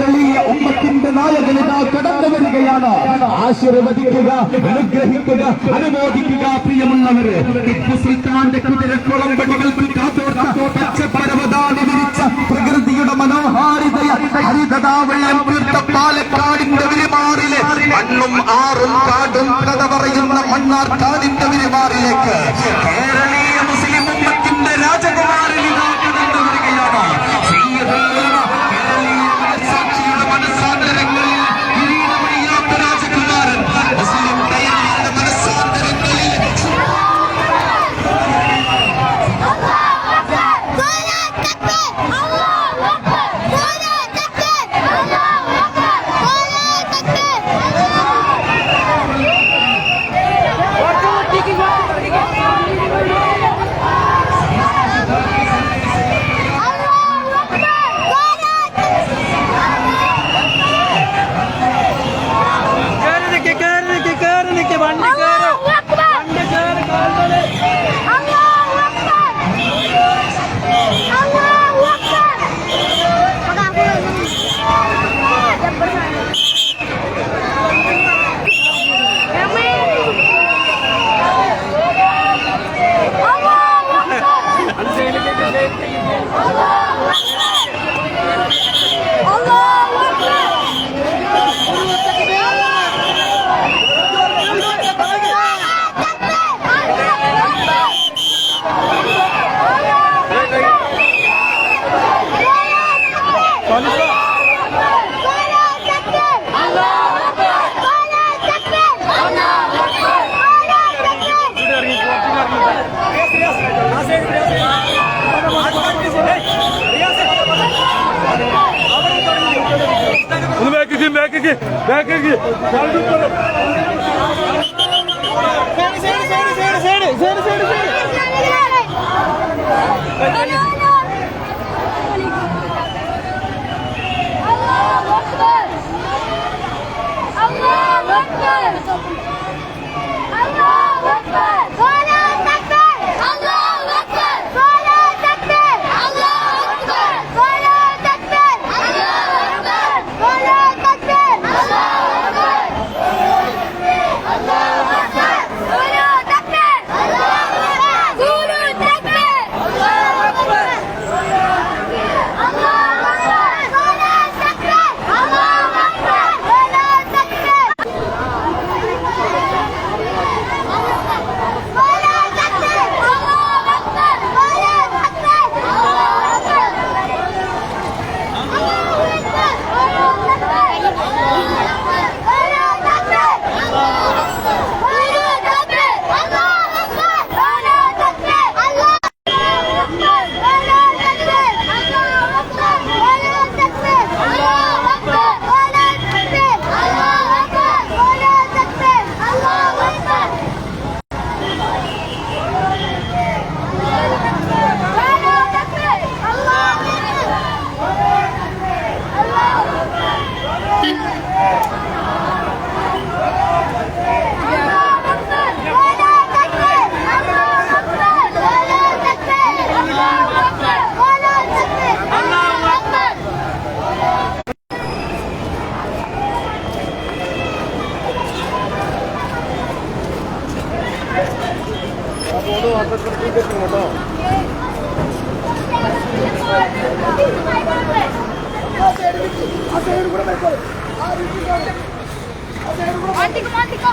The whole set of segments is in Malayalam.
കേരളീയ ഉമ്മത്തിന്റെ നായകനിത കടന്നു വരികയാണ്. ആശീർവദിക്കുക അനുഗ്രഹിക്കുക അനുമോദിക്കുക പ്രിയമുള്ളവര്. ടിപ്പു സുൽത്താന്റെ കുതിരക്കുളം പടികൾക്ക് കാത്തോർത്ത പച്ചപ്പരവതാടി വിരിച്ച പ്രകൃതിയുടെ മനോഹാരിതയ ഹരിതതാവള്ളം തീർത്ത പാലക്കാടിന്റെ വിരിമാറിലെ മണ്ണും ആറും കാടും കഥ പറയുന്ന മണ്ണാർക്കാടിന്റെ വിരിമാറിലേക്ക് കേരളീയ മുസ്ലിം ഉമ്മത്തിന്റെ രാജകുമാരനിതാ బ్యాక్కి బ్యాక్కి Allah Akbar! பேசுங்க மட்டும் மாட்டிக்கோ மாட்டிக்கோ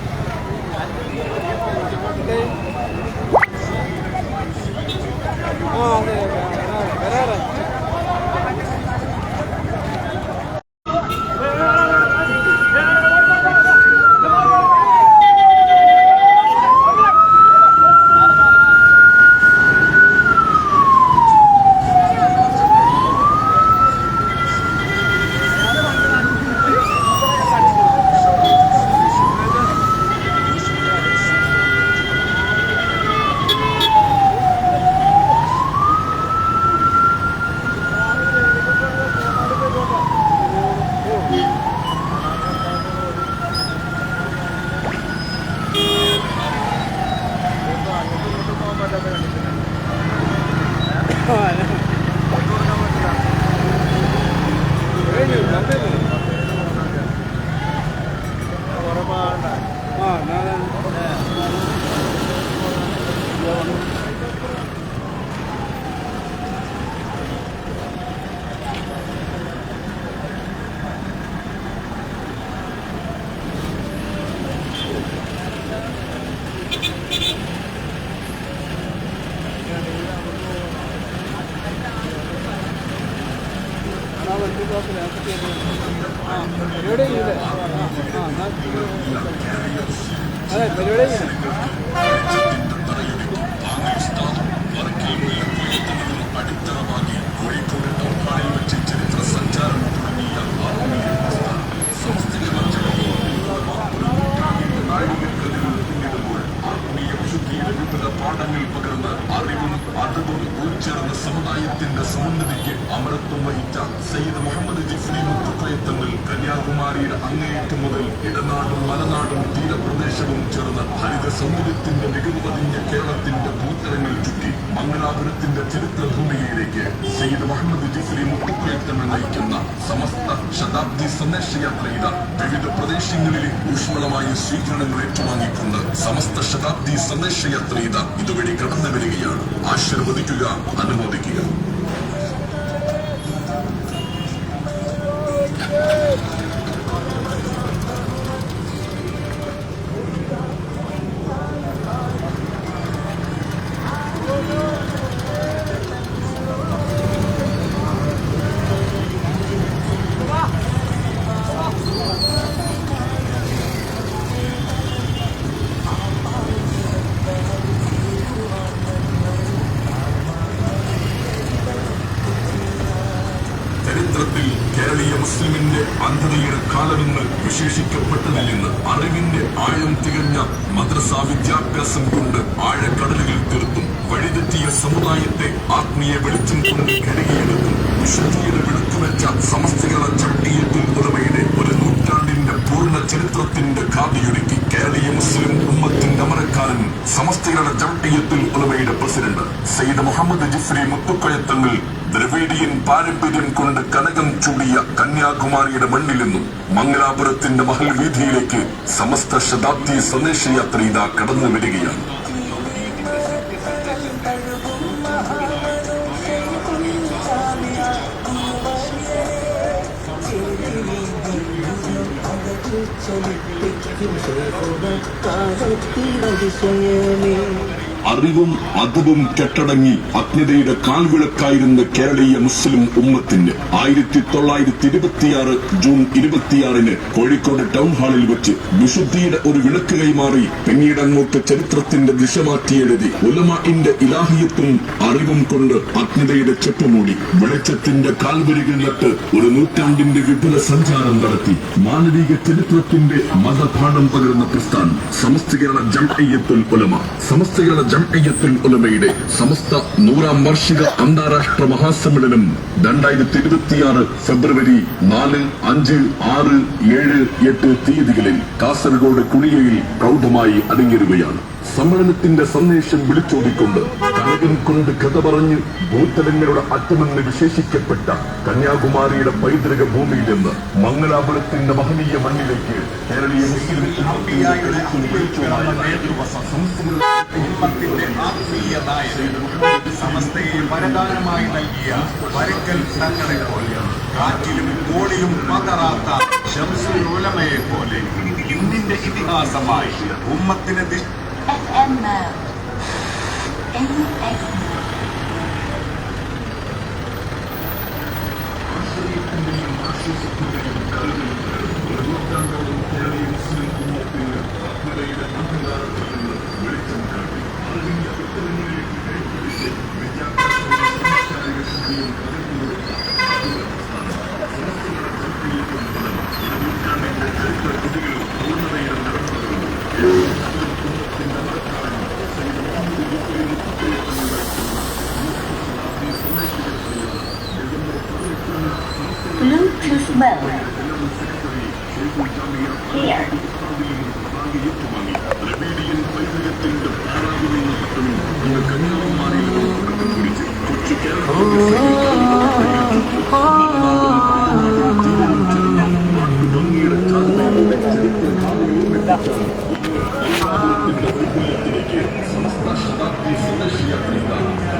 ആ അതെ ആ ആ വണ്ടി കുഴപ്പമില്ല ആ പരിപാടി ഇല്ലേ ആ ആ എന്നാ അതെ പരിപാടി ഇല്ലേ പാഠങ്ങൾ പകർന്ന് അറിവും അറിവും ഉൾച്ചേർന്ന സമുദായത്തിന്റെ സമുന്നതിക്ക് അമരത്വം വഹിച്ച സയ്യിദ് മുഹമ്മദ് ജിഫ്രി മുത്തുക്കയത്തങ്ങൾ കന്യാകുമാരിയുടെ അങ്ങേയറ്റം മുതൽ ഇടനാടും മലനാടും തീരപ്രദേശവും ചേർന്ന് ഹരിത സമൂഹത്തിന്റെ മികവ് പതിഞ്ഞ കേരളത്തിന്റെ പൂത്തരങ്ങൾ ചുറ്റി മംഗലാപുരത്തിന്റെ ചരിത്രഭൂമിയിലേക്ക് സയ്യിദ് മുഹമ്മദ് ജിഫ്രി മുത്തുക്കയത്തങ്ങൾ നയിക്കുന്ന സമസ്ത ശതാബ്ദി സന്ദേശയാത്രയിത വിവിധ പ്രദേശങ്ങളിലെ ഊഷ്മളമായ സ്വീകരണങ്ങൾ ഏറ്റുവാങ്ങിക്കൊണ്ട് സമസ്ത ശതാബ്ദി സന്ദേശയാത്രയിത ഇതുവഴി കടന്നു വരികയാണ് ആശീർവദിക്കുക അനുമോദിക്കുക. കേരളീയ മുസ്ലിമിന്റെ അന്ധതയുടെ കാലമെന്ന് വിശേഷിക്കപ്പെട്ടതില്ലെന്ന് അറിവിന്റെ ആഴം തികഞ്ഞ മദ്രസാ വിദ്യാഭ്യാസം കൊണ്ട് ആഴക്കടലുകൾ തീർത്തും വഴിതെറ്റിയ സമുദായത്തെ ആത്മീയ വെളിച്ചം കൊണ്ട് കരുകിയെടുത്തും വിശുദ്ധിയുടെ വെളുത്തുവെച്ച സമസ്തകള ചട്ടിയത്തിൽ ഉടമയുടെ ഒരു നൂറ്റാണ്ടിന്റെ പൂർണ ചരിത്രത്തിന്റെ കാതിയൊരുക്കി കേരളീയ മുസ്ലിം ഉമ്മത്തിന്റെ അമരക്കാരൻ സമസ്തകളുടെ ഉലമയുടെ പ്രസിഡന്റ് സയ്യിദ് മുഹമ്മദ് ജിഫ്രി മുത്തുക്കയത്തങ്ങൾ ദ്രവീഡിയൻ പാരമ്പര്യം കൊണ്ട് കനകം ചൂടിയ കന്യാകുമാരിയുടെ മണ്ണിൽ നിന്നും മംഗലാപുരത്തിന്റെ മഹൽ വീതിയിലേക്ക് സമസ്ത ശതാബ്ദി സന്ദേശയാത്ര ഇതാ കടന്നു വരികയാണ് ചൊല്ലി 希是否能发生在低的深夜里 അറിവും അതവും കെട്ടടങ്ങി അജ്ഞതയുടെ കാൽവിളക്കായിരുന്ന കേരളീയ മുസ്ലിം ഉമ്മത്തിന് ആയിരത്തി തൊള്ളായിരത്തി ഇരുപത്തിയാറ് ജൂൺ ഇരുപത്തിയാറിന് കോഴിക്കോട് ടൗൺ ഹാളിൽ വെച്ച് വിശുദ്ധിയുടെ ഒരു വിളക്ക് കൈമാറി പിന്നീട് അങ്ങോട്ട് ചരിത്രത്തിന്റെ ദിശ മാറ്റിയെഴുതി ഉലമാന്റെ ഇലാഹിയത്തും അറിവും കൊണ്ട് അജ്ഞതയുടെ ചെപ്പുമൂടി വെളിച്ചത്തിന്റെ കാൽവരികൾ ഒരു നൂറ്റാണ്ടിന്റെ വിപുല സഞ്ചാരം നടത്തി. മാനവിക ചരിത്രത്തിന്റെ മതപാഠം പകരുന്ന പ്രസ്ഥാനം. സമസ്ത കേരള ജംഅയ്യത്തുൽ ഉലമ. സമസ്ത കേരള ജംഅയ്യത്തുൽ ഉലമയുടെ സമസ്ത നൂറാം വാർഷിക അന്താരാഷ്ട്ര മഹാസമ്മേളനം രണ്ടായിരത്തി ഇരുപത്തിയാറ് ഫെബ്രുവരി നാല് അഞ്ച് ആറ് ഏഴ് എട്ട് തീയതികളിൽ കാസർഗോഡ് കുണിയയിൽ പ്രൗഢമായി അടങ്ങിയിരുകയാണ് സമ്മേളനത്തിന്റെ സന്ദേശം വിളിച്ചോടിക്കൊണ്ട് കനകം കൊണ്ട് കഥ പറഞ്ഞ് ഭൂതലങ്ങളുടെ അറ്റമെന്ന് വിശേഷിക്കപ്പെട്ട കന്യാകുമാരിയുടെ പൈതൃക ഭൂമിയിൽ നിന്ന് മംഗലാപുരത്തിന്റെ മഹനീയ മണ്ണിലേക്ക് കേരളീയ മുസ്ലിം വെളിച്ചവുമായ ആത്മീയ നായകൻ സമസ്തയെ വരദാനമായി നൽകിയ വരക്കൽ തങ്ങളെ പോലെ കാറ്റിലും കോളിലും പതറാത്ത ശംസുരോലമയെ പോലെ ഇന്നിന്റെ ഇതിഹാസമായി ഉമ്മത്തിന് Here. Thank you.